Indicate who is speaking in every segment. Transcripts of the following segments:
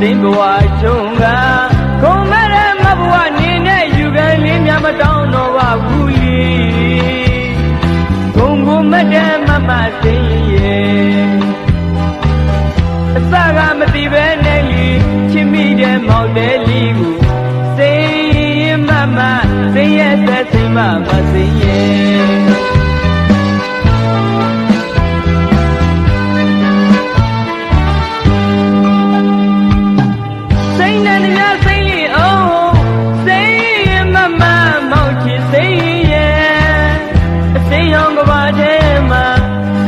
Speaker 1: စိန်ရောင်ကဘာထဲမှာစိန်ဘဝချုံကခုံမဲ့တဲ့မဘဝနေနဲ့ယူခံလေးများမတောင်းတော့ပါဘူးလီဂုံကိုမတဲ့မမစိန်ရဲ့အစကမသိပဲနဲ့လီချစ်မိတဲ့မောင်တဲ့လီကိုစိန်မမစိန်ရဲ့ဆက်စိန်မမစိန်ရဲ့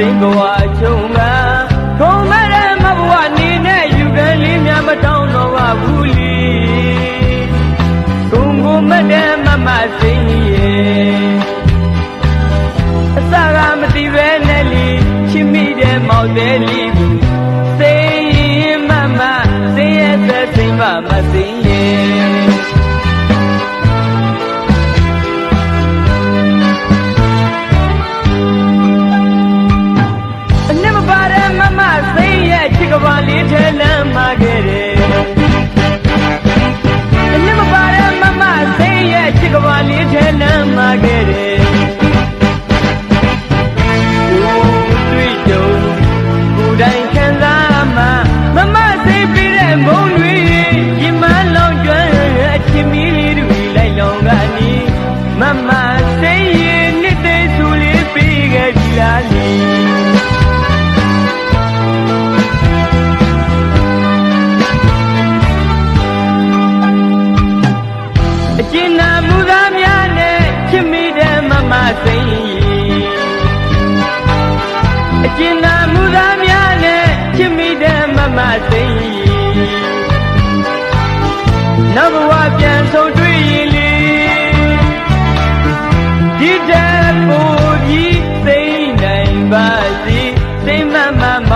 Speaker 1: စိတ်ဘဝချုံကခုံမဲ့တဲ့မဘဝနေနဲ့ယူကလေးများမတောင်းတော့ပါဘူးလီကုံကိုမတဲ့မမစိတ်ရဲ့အစကမသိပဲနဲ့လီချစ်မိတဲ့မောက်တဲ့လီဘူးစိတ်မမစိတ်ရဲ့သက်စိတ်မမစိတ်ရဲ့ ကဘာလေးထဲလမ်းမှာခဲ့တယ်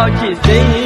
Speaker 1: Note sem